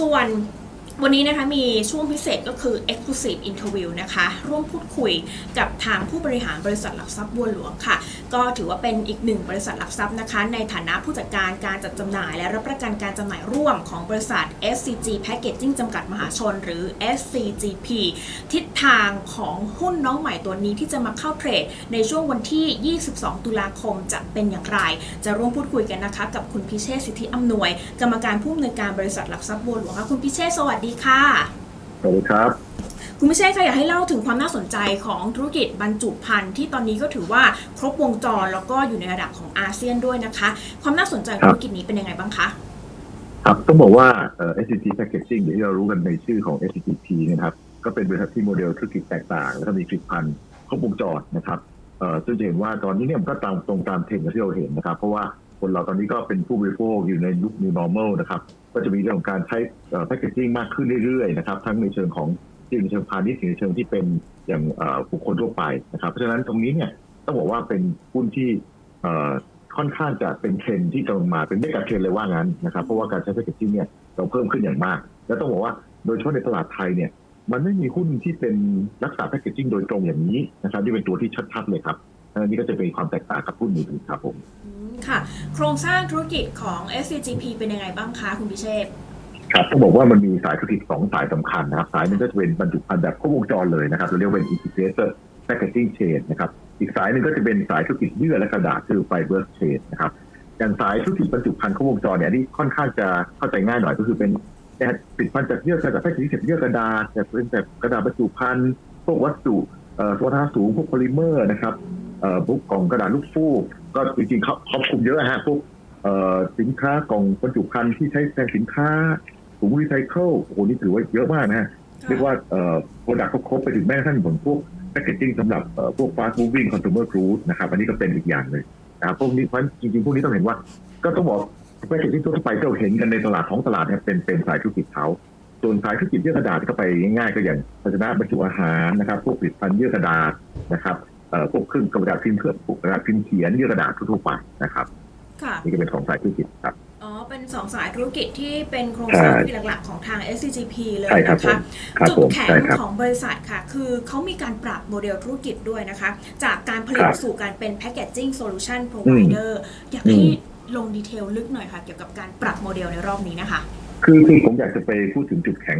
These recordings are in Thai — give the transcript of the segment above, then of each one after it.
ส่วน วันนี้นะคะมีช่วงพิเศษก็คือ Exclusive Interview นะคะ ร่วมพูดคุยกับทางผู้บริหารบริษัทหลักทรัพย์บัวหลวงค่ะ ก็ถือว่าเป็นอีกหนึ่งบริษัทหลักทรัพย์นะคะ ในฐานะผู้จัดการการจัดจำหน่าย และรับประกันการจำหน่ายร่วมของบริษัท SCG Packaging จำกัดมหาชน หรือ SCGP ทิศทางของหุ้นน้องใหม่ตัวนี้ที่จะมาเข้าเทรด ในช่วงวันที่ 22 ตุลาคมจะเป็นอย่างไร จะร่วมพูดคุยกันนะคะ กับคุณพิเชษฐ์สิทธิอำนวย กรรมการผู้อำนวยการบริษัทหลักทรัพย์บัวหลวงค่ะคุณพิเชษฐ์สวัสดีค่ะ สวัสดีครับ คุณพิเชษฐ์ค่ะอยากให้เล่าถึงความน่าสนใจของธุรกิจบรรจุภัณฑ์ที่ตอนนี้ก็ถือว่าครบวงจรแล้วก็อยู่ในระดับของอาเซียนด้วยนะคะ ความน่าสนใจของธุรกิจนี้เป็นยังไงบ้างคะครับต้องบอกว่าเอ่อ SCG Packaging เดี๋ยวที่เรารู้กันในชื่อของ SCGP เนยนะครับก็เป็นบริษัทที่โมเดลธุรกิจแตกต่าง แล้วก็มีผลิตภัณฑ์ครบวงจรนะครับเอ่อซึ่งจะเห็นว่าตอนนี้เนี่ยมันก็ตามตรงตามเทรนด์ที่เราเห็นนะครับ เพราะว่าคนเราตอนนี้ก็เป็นผู้บริโภคอยู่ในยุค new normal นะครับ ก็จะมีเรื่องของการใช้เอ่อ packaging มากขึ้นเรื่อยๆนะครับทั้งในเชิงของที่ในเชิงพาณิชย์ในเชิงที่เป็นอย่างบุคคลทั่วไปนะครับเพราะฉะนั้นตรงนี้เนี่ยต้องบอกว่าเป็นหุ้นที่ค่อนข้างจะเป็นเทรนที่กำลังมาเป็นเมกะเทรนเลยว่างั้นนะครับเพราะว่าการใช้แพคเกจจิ้งเนี่ยเราเพิ่มขึ้นอย่างมาก แล้วต้องบอกว่าโดยเฉพาะในตลาดไทยเนี่ยมันไม่มีหุ้นที่เป็นรักษาแพคเกจจิ้งโดยตรงอย่างนี้นะครับที่เป็นตัวที่ชัดๆเลยครับอันนี้ก็จะเป็นความแตกต่างกับหุ้นอื่นครับผม ค่ะ โครงสร้างธุรกิจของ SCGP เป็นยังไงบ้างคะคุณพิเชษฐ์ครับต้องบอกว่ามันมีสายธุรกิจสองสายสำคัญนะครับ สายหนึงก็จะเป็นบรรจุภัณฑ์แบบครบวงจรเลยนะครับ เราเรียกว่าเป็น integrated packaging chain นะครับ อีกสายหนึ่งก็จะเป็นสายธุรกิจเยื่อและกระดาษคือ fiber chain นะครับอย่างสายธุรกิจบรรจุภัณฑ์ครบวงจรเนี่ยอันนี่ค่อนข้างจะเข้าใจง่ายหน่อยก็คือเป็นผลิตภัณฑ์จากเยื่อกระดาษแพคเกจจิ้งจากเยื่อกระดาษจากเป็นแบบกระดาษบรรจุภัณฑ์พวกวัสดุเอ่อสมรรถนะสูงพวกโพลิเมอร์นะครับเอ่อพวกกล่องกระดาษลูกฟูก ก็จริงๆเขาครอบคลุมเยอะฮะพวกเอ่อสินค้ากล่องบรรจุภัณฑ์ที่ใช้แทนสินค้าถุงรีไซเคิลโอ้โหนี่ถือว่าเยอะมากนะฮะเรียกว่าเอ่อโปรดักต์ครบไปถึงแม้กระทั่งผลพวกแพคเกจจิ้งสำหรับเอ่อพวก fast moving consumer goods นะครับ อันนี้ก็เป็นอีกอย่างหนึ่งนะครับพวกนี้เพราะฉะนั้นจริงๆ พวกนี้ต้องเห็นว่า ก็ต้องบอกแพคเกจจิ้งทั่วไปที่เราเห็นกันในตลาดท้องตลาดเนี่ยเป็นเป็นสายธุรกิจเขาส่วนสายธุรกิจเยื่อกระดาษก็ไปง่ายๆ ก็อย่างภาชนะบรรจุอาหารนะครับ พวกผลิตภัณฑ์เยื่อกระดาษนะครับเอ่อ พวกเครื่องกระดาษพิมพ์เครื่องพวกกระดาษพิมพ์เขียนเยื่อกระดาษทั่วๆไปนะครับค่ะนี่ก็เป็นของสายธุรกิจครับอ๋อ เป็นสองสายธุรกิจที่เป็นโครงสร้างใช่ธุรกิจหลักๆของทาง SCGP เลยใช่ครับนะผคะมครับจุดผมแข็งใช่ครับของบริษัทค่ะ คือเขามีการปรับโมเดลธุรกิจด้วยนะคะ จากการผลิตครับสู่การเป็น Packaging Solution Provider อยากอืให้มลงดีเทลลึกหน่อยค่ะ เกี่ยวกับการปรับโมเดลในรอบนี้นะคะ คือคือผมอยากจะไปพูดถึงจุดแข็ง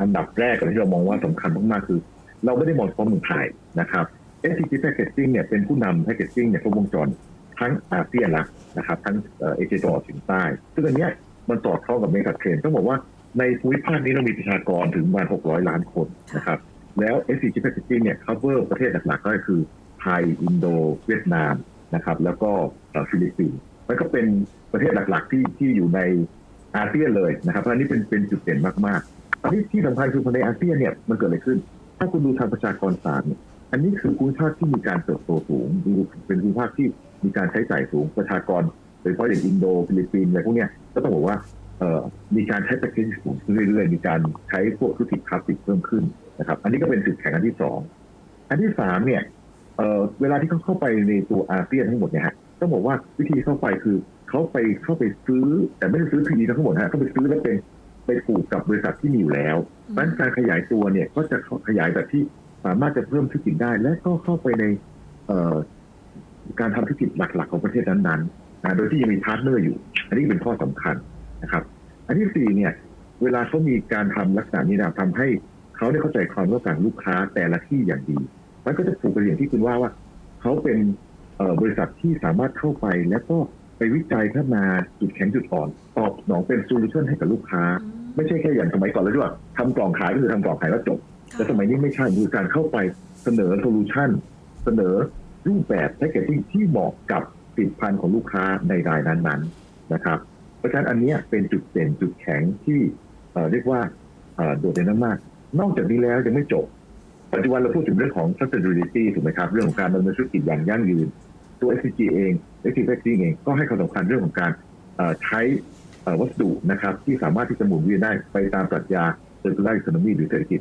อันดับแรกก่อนที่เรามองว่าสำคัญมากๆคือ เราไม่ได้มองเฉพาะเมืองไทยนะครับ SCG Packaging เนี่ยเป็นผู้นำ Packaging เนี่ยครบวงจรทั้งอาเซียนละนะครับทั้งเอเชียตะวันออกเฉียงใต้ ซึ่งอันเนี้ยมันสอดคล้องกับเมกะเทรนต้องบอกว่าในภูมิภาคนี้เรามีประชากรถึงประมาณ 600 ล้านคนนะครับแล้ว SCG Packaging เนี่ย cover ประเทศหลักๆก็คือ ไทย อินโด เวียดนามนะครับแล้วก็ฟิลิปปินส์มันก็เป็นประเทศหลักๆที่ที่อยู่ในอาเซียนเลยนะครับเพราะอันนี้เป็นเป็นจุดเด่นมากๆอันนี้ที่สำคัญคือในอาเซียนเนี่ยมันเกิดอะไรขึ้น ถ้าคุณดูทางประชากรศาสตร์เนี่ย อันนี้คือภูมิภาคที่มีการเติบโตสูง เป็นภูมิภาคที่มีการใช้จ่ายสูงประชากรโดยเฉพาะอย่างอินโดฟิลิปปินส์อะไรพวกเนี้ยก็ต้องบอกว่าเอ่อมีการใช้แพคเกจสูงขึ้นเรื่อยๆ มีการใช้พวกธุรกิจพลาสติกเพิ่มขึ้นนะครับ อันนี้ก็เป็นจุดแข็งอันที่สองอันที่สามเนี่ยเอ่อเวลาที่เขาเข้าไปในตัวอาเซียนทั้งหมดเนี่ยฮะต้องบอกว่าวิธีเข้าไปคือเขาไปเข้าไปซื้อ แต่ไม่ได้ซื้อทีดีทั้งหมดฮะเขาไปซื้อแล้วเป็นไปปลูกกับบริษัทที่มีอยู่แล้วเพราะฉะนั้นการขยายตัวเนี่ยก็จะขยายแบบที่ สามารถจะเพิ่มธุรกิจได้ และก็เข้าไปในเอ่อการทำธุรกิจหลักๆ ของประเทศนั้นๆนะโดยที่ยังมีพาร์ทเนอร์อยู่ อันนี้เป็นข้อสำคัญนะครับ อันที่สี่เนี่ย เวลาเขามีการทำลักษณะนี้นะทำให้เขาได้เข้าใจความต้องการลูกค้าแต่ละที่อย่างดี มันก็จะผูกกันอย่างที่คุณว่าว่าเขาเป็นเอ่อบริษัทที่สามารถเข้าไปแล้วก็ไปวิจัยพัฒนาจุดแข็งจุดอ่อน ตอบสนองเป็นโซลูชันให้กับลูกค้า ไม่ใช่แค่อย่างสมัยก่อนเลยที่ว่าทำกล่องขายก็คือทำกล่องขายแล้วจบ แต่สมัยนี้ไม่ใช่คือการเข้าไปเสนอโซลูชันเสนอรูปแบบแพคเกจที่เหมาะกับผลิตภัณฑ์ของลูกค้าในรายนั้นๆนะครับ เพราะฉะนั้นอันนี้เป็นจุดเด่นจุดแข็งที่เรียกว่าโดดเด่นมาก นอกจากนี้แล้วยังไม่จบ ปัจจุบันเราพูดถึงเรื่องของ sustainability ถูกไหมครับ เรื่องของการดำเนินธุรกิจอย่างยั่งยืน ตัว SCG เอง SCG Packaging เองก็ให้ความสำคัญเรื่องของการใช้วัสดุนะครับที่สามารถที่จะหมุนเวียนได้ไปตามปรัชญา circular economy หรือเศรษฐกิจ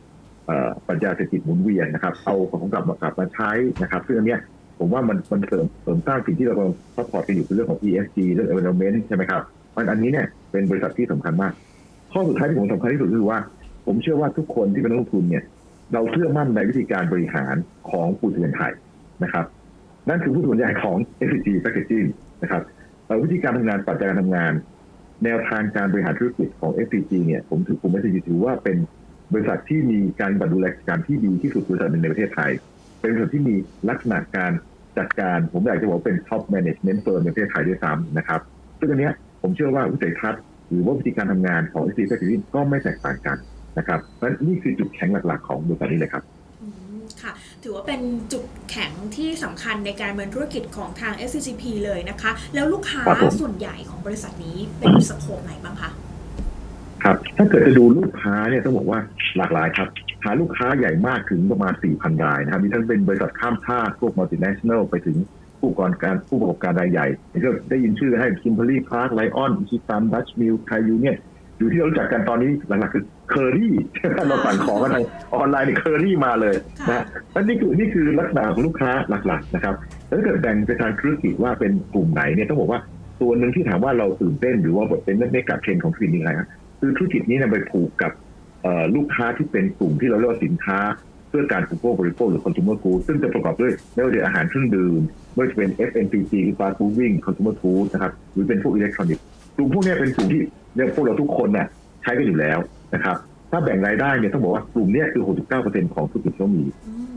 ปรัชญาเศรษฐกิจหมุนเวียนนะครับ เอาของกลับมากลับมาใช้นะครับซึ่งอันเนี้ยผมว่ามันมันเสริมเสริมสร้างสิ่งที่เรากำลังซัพพอร์ตกันอยู่คือเรื่องของ ESG เรื่อง environment ใช่ไหมครับเพราะฉะนั้นอันนี้เนี่ยเป็นบริษัทที่สำคัญมาก ข้อสุดท้ายที่ผมสำคัญที่สุดคือว่า ผมเชื่อว่าทุกคนที่เป็นนักลงทุนเนี่ย เราเชื่อมั่นในวิธีการบริหารของผู้ถือเงินไทยนะครับ นั่นคือผู้ถือใหญ่ของ s g Packaging นะครับวิธีการทำงานปัจจัยการทำงาน แนวทางการบริหารธุรกิจของ s g เนี่ยผมถือกลุ่ม s g ถือว่าเป็น บริษัทที่มีการบัตรดูแลกิจการที่ดีที่สุดบริษัทหนึ่งในประเทศไทย เป็นบริษัทที่มีลักษณะการจัดการ ผมอยากจะบอกว่าเป็น top management firm ในประเทศไทยด้วยซ้ำนะครับ ซึ่งอันเนี้ยผมเชื่อว่าวิสัยทัศน์หรือว่าวิธีการทำงานของ s g Packaging ก็ไม่แตกต่างกันนะครับเพราะฉะนั้นนี่คือจุดแข็งหลักๆ ของบริษัทนี้เลยครับอืมค่ะถือว่าเป็นจุดแข็งที่สำคัญในการดำเนินธุรกิจของทาง SCGP เลยนะคะ แล้วลูกค้าครับผมส่วนใหญ่ของบริษัทนี้เป็นสโคปไหนบ้างคะ ครับ ถ้าเกิดจะดูลูกค้าเนี่ยต้องบอกว่าหลากหลายครับ หาลูกค้าใหญ่มากถึงประมาณ 4,000 รายนะครับ มีทั้งเป็นบริษัทข้ามชาติพวก multinational ไปถึงผู้ประกอบการผู้ประกอบการรายใหญ่ที่ก็ได้ยินชื่อให้ Kimberly Clark Lion อิชิตันดัชมิลไทยูเนี่ยอยู่ที่เรารู้จักกันตอนนี้หลักๆคือเคอรี่ใช่ไหมเราสั่งของกันทางออนไลน์นี่เคอรี่มาเลยนะฮะและนี่คือนี่คือลักษณะของลูกค้าหลักๆนะครับแล้วถ้าเกิดแบ่งไปทางธุรกิจว่าเป็นกลุ่มไหนเนี่ยต้องบอกว่าตัวหนึ่งที่ถามว่าเราตื่นเต้นหรือว่าเป็นเมกะเทรนด์ของธุรกิจนี้ครับ คือธุรกิจนี้เนี่ยไปผูกกับลูกค้าที่เป็นกลุ่มที่เราเรียกว่าสินค้า เพื่อการอุปโภคบริโภคหรือ consumer goods ซึ่งจะประกอบด้วยไม่ว่าจะอาหารเครื่องดื่มไม่ว่าจะเป็น FMCG คือ fast moving consumer goods นะครับหรือเป็นพวกอิเล็กทรอนิกส์กลุ่มพวกนี้เป็นกลุ่มที่เนี่ยพวกเราทุกคนน่ะใช้กันอยู่แล้วนะครับถ้าแบ่งรายได้เนี่ยต้องบอกว่ากลุ่มนี้คือ 69%ของธุรกิจที่เขามี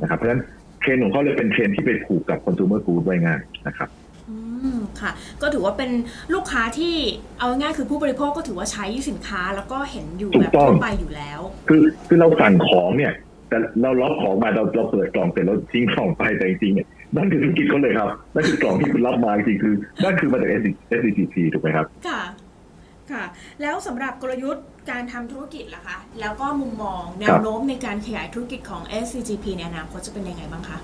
นะครับเพราะฉะนั้นเทรนของเขาเลยเป็นเทรนที่ไปผูกกับ consumer goods ไว้ง่ายนะครับ ค่ะ ก็ถือว่าเป็นลูกค้าที่เอาง่ายๆคือผู้บริโภคก็ถือว่าใช้สินค้าแล้วก็เห็นอยู่ถูแบกบต้องทั่วไปอยู่แล้ว คือคือเราสั่งของเนี่ยแต่เราล็อกของมาเราเราเปิดกล่องเสร็จเราทิ้งกล่องไปแต่จริงๆเนี่ยนั่นคือธุรกิจเขาเลยครับนั่นคือกล่องที่คุณรับมาจริงๆคือนั่นคือมาจาก SDGP ถูกไหมครับค่ะค่ะ แล้วสำหรับกลยุทธ์การทำธุรกิจล่ะคะ แล้วก็มุมมองแนวโน้มในการขยายธุรกิจของ SCGP ในอนาคตจะเป็นยังไงบ้างคะ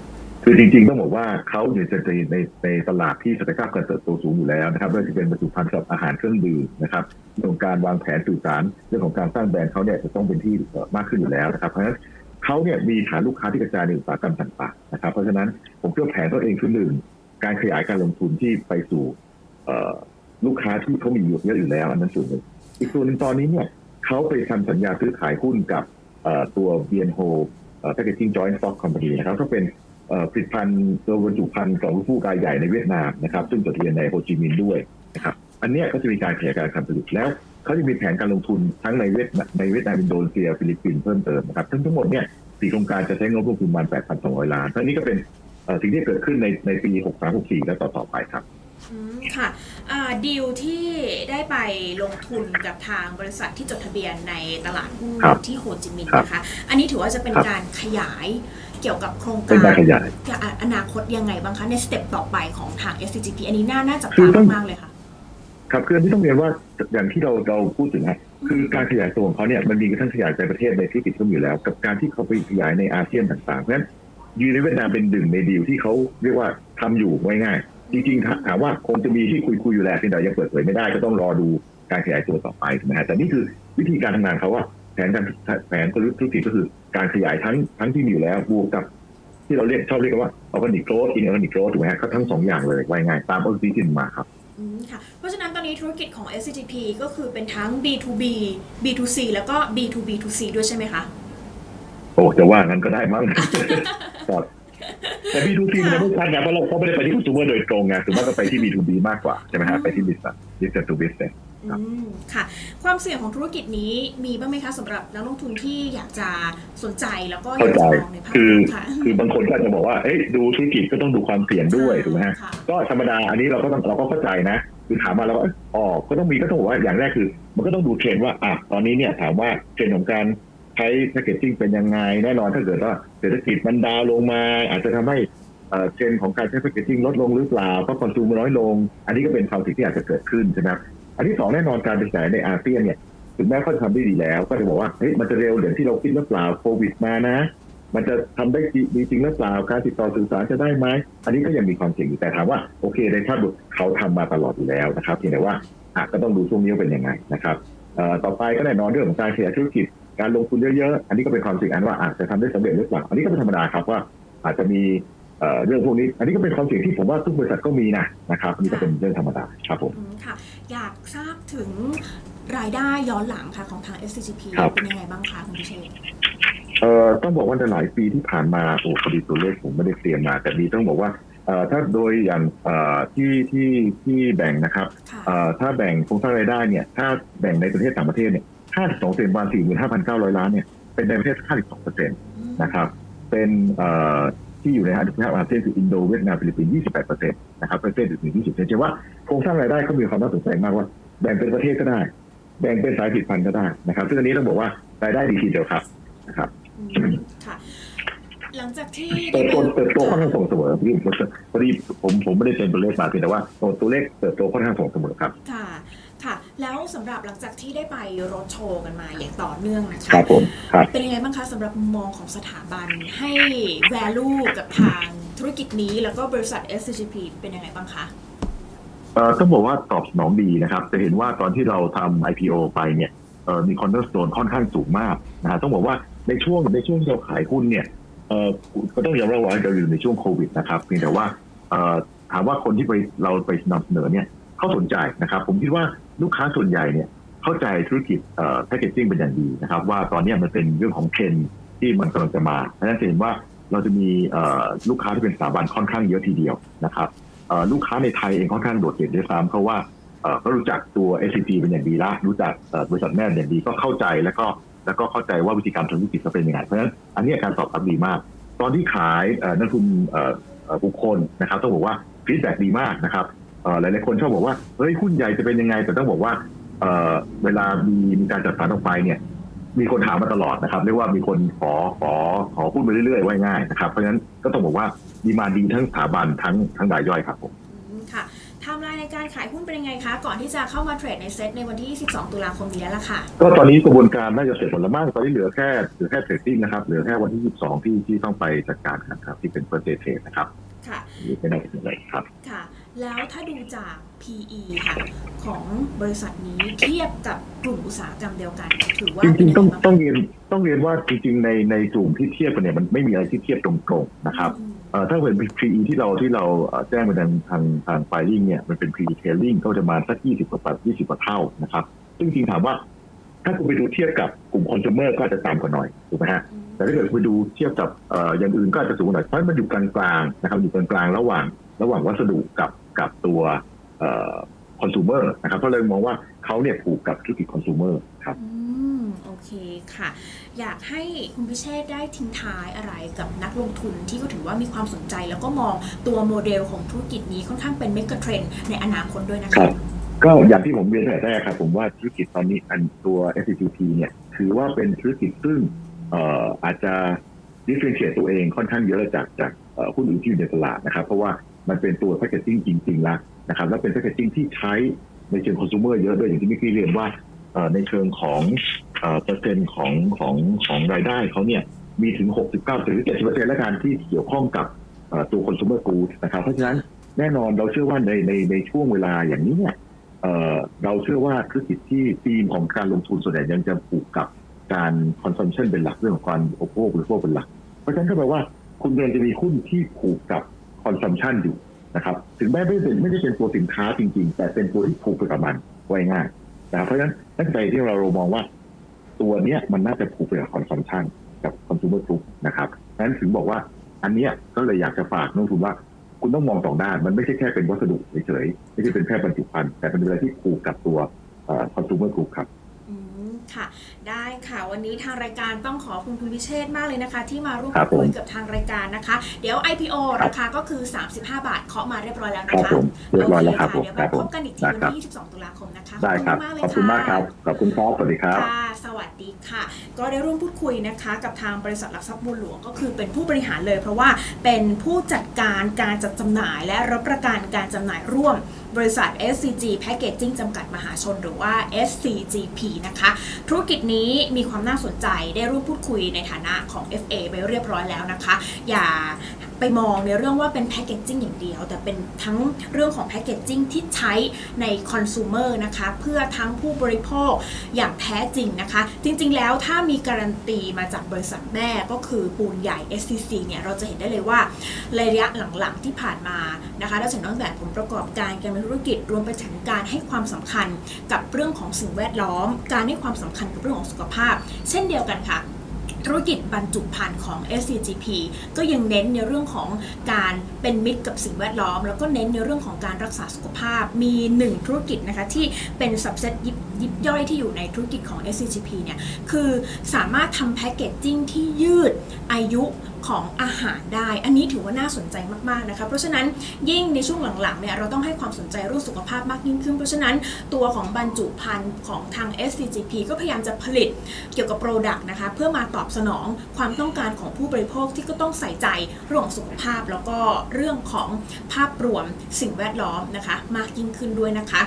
คือจริงๆ ต้องบอกว่าเขาอยู่ในในในตลาดที่ศักยภาพการเติบโตสูงอยู่แล้วนะครับไม่ว่าจะเป็นบรรจุภัณฑ์สำหรับอาหารเครื่องดื่มนะครับเรื่องของการวางแผนสื่อสารเรื่องของการสร้างแบรนด์เขาเนี่ยจะต้องเป็นที่มากขึ้นอยู่แล้วนะครับเพราะฉะนั้นเขาเนี่ยมีฐานลูกค้าที่กระจายในอุตสาหกรรมต่างๆนะครับเพราะฉะนั้นผมเชื่อแผนตัวเองคือหนึ่งการขยายการลงทุนที่ไปสู่ลูกค้าที่เขามีอยู่เยอะอยู่แล้วอันนั้นส่วนหนึ่งอีกส่วนหนึ่งตอนนี้เนี่ยเขาไปทำสัญญาซื้อขายหุ้นกับเอ่อตัว BNH Packaging Joint Stock Company นะครับก็เป็น ผลิตภัณฑ์ตัวบรรจุภัณฑ์ของผู้กายใหญ่ในเวียดนามนะครับ ซึ่งจดทะเบียนในโฮจิมินห์ด้วยนะครับ อันเนี้ยก็จะมีการขยายการการผลิตแล้วเขาจะมีแผนการลงทุนทั้งในเวียดนามในเวียดนามอินโดนีเซียฟิลิปปินส์เพิ่มเติมนะครับทั้งทั้งหมดเนี่ยสี่โครงการจะใช้งบลงทุนประมาณ 8,200 ล้านทั้งนี้ก็เป็นเอ่อสิ่งที่เกิดขึ้นในในปี 63-64 และต่อๆไปครับอืมค่ะอ่าดีลที่ได้ไปลงทุนกับทางบริษัทที่จดทะเบียนในตลาดหุ้นครับที่โฮจิมินห์ครับนะคะ อันนี้ถือว่าจะเป็นครับการขยาย เกี่ยวกับโครงเป็นการการขยายกับอนาคตยังไงบ้างคะ ในสเต็ปต่อไปของทาง SCGP อันนี้น่าน่าจับคือตาต้องมากๆเลยค่ะ ครับคืออันที่ต้องเรียนว่าอย่างที่เราเราพูดถึงนะคือการขยายตัวของเขาเนี่ยมันมีกระทั่งขยายไปประเทศในที่ติดเขาอยู่แล้ว กับการที่เขาไปขยายในอาเซียนต่างๆเพราะฉะนั้นยูในเวียดนามเป็นหนึ่งในดีลที่เขาเรียกว่าทำอยู่ไว้ง่ายจริงๆถ้าถามว่าคงจะมีที่คุยคุยๆอยู่แล้วเพียงแต่ยังเปิดเผยไม่ได้ก็ต้องรอดูการขยายตัวต่อไปถูกไหมฮะแต่นี่คือวิธีการทำงานเขาว่าแผนการแผนกลยุทธ์ธุรกิจก็คือ การขยายทั้งทั้งที่มีอยู่แล้วบวกกับ ที่เราเรียกชอบเรียกกันว่าออร์แกนิกโกรดอินออร์แกนิกโกรดถูกไหมฮะก็ทั้งสองอย่างเลยไว้ง่ายตามออร์ที่มาครับอืมค่ะเพราะฉะนั้นตอนนี้ธุรกิจของ SCGP ก็คือเป็นทั้ง B2B B2C แล้วก็ B2B2C ด้วยใช่ไหมคะ โอ้จะว่างั้นก็ได้มั้งครับแต่ B2C มันไม่ชัดนะเพราะเราเขาไม่ได้ไปที่ consumer โดยตรงไงส่วนมากก็ไปที่ B2B มากกว่าใช่ไหมฮะไปที่ business business to business อืมค่ะ ความเสี่ยงของธุรกิจนี้มีบ้างไหมคะสำหรับนักลงทุนที่อยากจะสนใจแล้วก็อยากจะมองในภาพคือรวมค่ะคือบางคนก็อาจจะบอกว่าเอ้ยดูธุรกิจก็ต้องดูความเสี่ยงด้วยถูกไหมฮะค่ะก็ธรรมดาอันนี้เราก็ต้องเราก็เข้าใจนะคือถามมาแล้วก็อ๋อก็ต้องมีก็ต้องบอกว่าอย่างแรกคือ มันก็ต้องดูเทรนด์ว่าอะตอนนี้เนี่ยถามว่าเทรนด์ของการใช้แพคเกจจิ้งเป็นยังไงแน่นอนถ้าเกิดว่าเศรษฐกิจมันดาวน์ลงมา อาจจะทำให้เอ่อเทรนด์ของการใช้แพคเกจจิ้งลดลงหรือเปล่าเพราะคอนซูมน้อยลง อันนี้ก็เป็นความเสี่ยงที่อาจจะเกิดขึ้นใช่ไหมครับ อันที่สองแน่นอนการไปขายในอาเซียนเนี่ยถึงแม้เขาจะทำได้ดีแล้ว ก็จะบอกว่าเฮ้ยมันจะเร็วอย่างที่เราคิดหรือเปล่าโควิดมานะ มันจะทำได้ดีจริงหรือเปล่าการติดต่อสื่อสารจะได้ไหมอันนี้ก็ยังมีความเสี่ยงอยู่แต่ถามว่าโอเคในภาพรวมเขาทำมาตลอดอยู่แล้วนะครับเพียงแต่ว่าอะก็ต้องดูช่วงนี้เป็นยังไงนะครับต่อไปก็แน่นอนเรื่องของการขยายธุรกิจการลงทุนเยอะๆ อันนี้ก็เป็นความเสี่ยงอันว่าอาจจะทำได้สำเร็จหรือเปล่า อันนี้ก็เป็นธรรมดาครับว่าอาจจะมี เอ่อเรื่องพวกนี้ อันนี้ก็เป็นความเสี่ยงที่ผมว่าทุกบริษัทก็มีนะนะครับอันนี้ก็เป็นเรื่องธรรมดาครับผมอืมค่ะ อยากทราบถึงรายได้ย้อนหลังค่ะของทาง SCGP ครับเป็นยังไงบ้างคะคุณพิเชษเอ่อต้องบอกว่าในหลายปีที่ผ่านมาโอ้พอดีตัวเลขผมไม่ได้เตรียมมา แต่ดีต้องบอกว่าเอ่อถ้าโดยอย่างเอ่อที่ที่ที่แบ่งนะครับค่ะเอ่อถ้าแบ่งโครงสร้างรายได้เนี่ย ถ้าแบ่งในประเทศต่างประเทศเนี่ย52เซนประมาณ45,900 ล้านเนี่ยเป็นในประเทศ 52เปอร์เซ็นต์นะครับ เป็นเอ่อ ที่อยู่ในอาเซียนอาเซียนคืออินโดเวียดนามฟิลิปปินส์28เปอร์เซ็นต์นะครับประเทศอื่นๆ20เปอร์เซ็นต์จะว่าโครงสร้างรายได้เขามีความน่าสนใจมากว่าแบ่งเป็นประเทศก็ได้ แบ่งเป็นสายผลิตภัณฑ์ก็ได้นะครับ ซึ่งอันนี้ต้องบอกว่ารายได้ดีทีเดียวครับนะครับอืมค่ะหลังจากที่เติบโตเติบโตค่อนค่ะข้างส่งเสมอพี่พอดีผมผมไม่ได้เป็นตัวเลขมาเพียงแต่ว่าตัวเลขเติบโตค่อนข้างส่งเสมอครับค่ะค่ะ แล้วสำหรับหลังจากที่ได้ไปรถโชว์กันมาอย่างต่อเนื่องนะคะครับผมครับเป็นยังไงบ้างคะสำหรับมุมมองของสถาบันให้ value กับทางธุรกิจนี้แล้วก็บริษัท SCGP เป็นยังไงบ้างคะเอ่อต้องบอกว่าตอบสนองดีนะครับ จะเห็นว่าตอนที่เราทำ IPO ไปเนี่ยเอ่อมีคอนเนอร์สโตนค่อนข้างสูงมากนะฮะต้องบอกว่าในช่วงในช่วงที่เราขายหุ้นเนี่ยเอ่อก็ต้องยอมรับว่าเราอยู่ในช่วงโควิดนะครับเพียงแต่ว่าเอ่อถามว่าคนที่ไปเราไปนำเสนอเนี่ยเขาสนใจนะครับ ผมคิดว่า ลูกค้าส่วนใหญ่เนี่ยเข้าใจธุรกิจแพคเกจจิ้งเป็นอย่างดีนะครับ ว่าตอนนี้มันเป็นเรื่องของเทรนที่มันกำลังจะมาเพราะฉะนั้นเห็นว่าเราจะมีลูกค้าที่เป็นสถาบันค่อนข้างเยอะทีเดียวนะครับลูกค้าในไทยเองค่อนข้างโดดเด่นด้วยซ้ำเพราะว่าเอ่อก็รู้จักตัว SCP เป็นอย่างดีละรู้จักบริษัทแม่เป็นอย่างดีก็เข้าใจแล้วก็แล้วก็เข้าใจว่าวิธีการทำธุรกิจจะเป็นยังไงเพราะฉะนั้นอันนี้การตอบรับดีมาก ตอนที่ขายนักทุนบุคคลนะครับต้องบอกว่าฟีดแบ็ดีมากนะครับ เอ่อหลายๆคนชอบบอกว่าเฮ้ยหุ้นใหญ่จะเป็นยังไง แต่ต้องบอกว่าเอ่อเวลามีมีการจัดสรรออกไปเนี่ย มีคนถามมาตลอดนะครับเรียกว่ามีคนขอขอขอหุ้นไปเรื่อยๆว่าง่ายนะครับเพราะฉะนั้นก็ต้องบอกว่าดีมาดีทั้งสถาบันทั้งทั้งรายย่อยครับผมอืมค่ะไทม์ไลน์ในการขายหุ้นเป็นยังไงคะก่อนที่จะเข้ามาเทรดในเซ็ตในวันที่22ตุลาคมนี้แล้วล่ะค่ะก็ตอนนี้กระบวนการน่าจะเสร็จหมดแล้วมั้งตอนนี้เหลือแค่เหลือแค่เทรดดิ้งนะครับเหลือแค่วันที่22ที่ที่ต้องไปจัดการกันครับที่เป็นเ i อร์เ t เทรดนะครับค่ะนี่เป็นอะไรครับค่ะ แล้วถ้าดูจาก PE ค่ะ ของบริษัทนี้เทียบกับกลุ่มอุตสาหกรรมเดียวกัน ถือว่าจเป็รินงยังๆต้องไงบ้างต้องเรียนต้องเรียนว่าจริงๆในในกลุ่มที่เทียบกันเนี่ยมันไม่มีอะไรที่เทียบตรงๆนะครับอืมเอ่อถ้าเป็น PE ที่เราที่เราเอ่อแจ้งไปทางทางทางไฟลิ่งเนี่ยมันเป็น PE trailing ก็จะมาสัก 20 กว่า20 กว่าเท่านะครับ ซึ่งจริงๆถามว่า ถ้าคุณไปดูเทียบกับกลุ่มคอน sumer ก็อาจจะต่ำกว่าหน่อยถูกไหมฮะแต่ถ้าเกิดไปดูเทียบกับเอ่ออย่างอื่นก็อาจจะสูงหน่อยเพราะมันอยู่กลางๆนะครับอยู่กลางๆระหว่างระหว่างวัสดุกับ กับตัวเอ่อคอน sumer นะครับก็เลยมองว่าเขาเนี่ยผูกกับธุรกิจคอน sumer ครับอืมโอเคค่ะ อยากให้คุณพิเชษได้ทิ้งท้ายอะไรกับนักลงทุนที่ก็ถือว่ามีความสนใจ แล้วก็มองตัวโมเดลของธุรกิจนี้ค่อนข้างเป็นเมกะเทรนในอนาคตด้วยนะครัคะบก็อย่างที่ผมเรียนตั้งแต่แรกครับผมว่าธุรกิจตอนนี้อันตัว SCGP เนี่ยถือว่าเป็นธุรกิจซึ่งเอ่ออาจจะ differentiate ตัวเองค่อนข้างเยอะจากจากเอ่อหุ้นอื่นที่อยู่ในตลาดนะครับ เพราะว่า มันเป็นตัว packaging จริงๆแล้วนะครับแล้วเป็น packaging ที่ใช้ในเชิง consumer เยอะด้วยอย่างที่เมื่อกี้เรียนว่าในเชิงของเปอร์เซ็นต์ของของของรายได้เขาเนี่ยมีถึง 69ถึง70เปอร์เซ็นต์แล้วกันที่เกี่ยวข้องกับตัว consumer goods นะครับเพราะฉะนั้นแน่นอนเราเชื่อว่าในในในช่วงเวลาอย่างนี้เนี่ยเราเชื่อว่าธุรกิจที่ธีมของการลงทุนส่วนใหญ่ยังจะผูกกับการคอนซัมชันเป็นหลักเรื่องของการอุปโภคบริโภคเป็นหลัก เพราะฉะนั้นก็แปลว่าคุณยังจะมีหุ้นที่ผูกกับ คอนซัมชันอยู่นะครับ ถึงแม้ไม่เป็นไม่ได้เป็นตัวสินค้าจริง ๆ แต่เป็นตัวที่ผูกไปกับมันไว้ง่ายนะครับเพราะฉะนั้นตั้งใจที่เรามองว่า ตัวเนี้ยมันน่าจะผูกไปกับคอนซัมชันกับคอน sumer group นะครับนั้นถึงบอกว่าอันเนี้ยก็เลยอยากจะฝากนักลงทุนว่า คุณต้องมองสองด้าน มันไม่ใช่แค่เป็นวัสดุเฉยๆไม่ใช่เป็นแค่บรรจุภัณฑ์แต่เป็นอะไรที่ผูกกับตัวคอน sumer group ครับ ค่ะ ได้ค่ะวันนี้ทางรายการต้องขอบคุณคุณพิเชษฐ์มากเลยนะคะ ที่มาร่วมครับพูดคุยผมกับทางรายการนะคะ เดี๋ยว IPO ราคาก็คือ 35 บาทเคาะมาเรียบร้อยแล้วคนะรับคะผมเรียบร้อยแล้วครับโอผมเดี๋ยวคมารับผพมบกันอีกทีได้วันครับที่22 ตุลาคมนะคะได้ครับขอบคุณมากเลยขอบคุณมากครับะขอบคุณครับสวัสดีครับค่ะสวัสดีค่ะ ก็ได้ร่วมพูดคุยนะคะ กับทางบริษัทหลักทรัพย์บัวหลวงก็คือเป็นผู้บริหารเลย เพราะว่าเป็นผู้จัดการการจัดจำหน่ายและรับประกันการจำหน่ายร่วม บริษัท SCG Packaging จำกัดมหาชนหรือว่า SCGP นะคะ ธุรกิจนี้มีความน่าสนใจได้ร่วมพูดคุยในฐานะของ FA ไปเรียบร้อยแล้วนะคะ อย่า ไปมองในเรื่องว่าเป็นแพ c เกจจิ้งอย่างเดียว แต่เป็นทั้งเรื่องของแพ c เกจจิ้งที่ใช้ในคอน sumer นะคะเพื่อทั้งผู้บริโภคอย่างแท้จริงนะคะ จริงๆแล้วถ้ามีการันตีมาจากบริษัทแม่ก็คือปูนใหญ่ SCC เนี่ยเราจะเห็นได้เลยว่าระยะหลังๆที่ผ่านมานะคะถ้าถึงตั้งแต่ผลประกอบการการเป็นธุรกิจรวมไปถึงการให้ความสำคัญกับเรื่องของสิ่งแวดล้อม การให้ความสำคัญกับเรื่องของสุขภาพ เช่นเดียวกันค่ะ ธุรกิจบรรจุภัณฑ์ของ SCGP ก็ยังเน้นในเรื่องของการเป็นมิตรกับสิ่งแวดล้อม แล้วก็เน้นในเรื่องของการรักษาสุขภาพ มีหนึ่งธุรกิจนะคะที่เป็นสับเซตยิบยิบย่อยที่อยู่ในธุรกิจของ SCGP เนี่ย คือสามารถทำแพคเกจจิ้งที่ยืดอายุของอาหารได้ อันนี้ถือว่าน่าสนใจมากๆนะคะ เพราะฉะนั้นยิ่งในช่วงหลังๆเนี่ยเราต้องให้ความสนใจเรื่องสุขภาพมากยิ่งขึ้น เพราะฉะนั้นตัวของบรรจุภัณฑ์ของทาง SCGP ก็พยายามจะผลิตเกี่ยวกับโปรดักต์นะคะเพื่อมาตอบสนองความต้องการของผู้บริโภคที่ก็ต้องใส่ใจเรื่องของสุขภาพ แล้วก็เรื่องของภาพรวมสิ่งแวดล้อมนะคะ มากยิ่งขึ้นด้วยนะคะ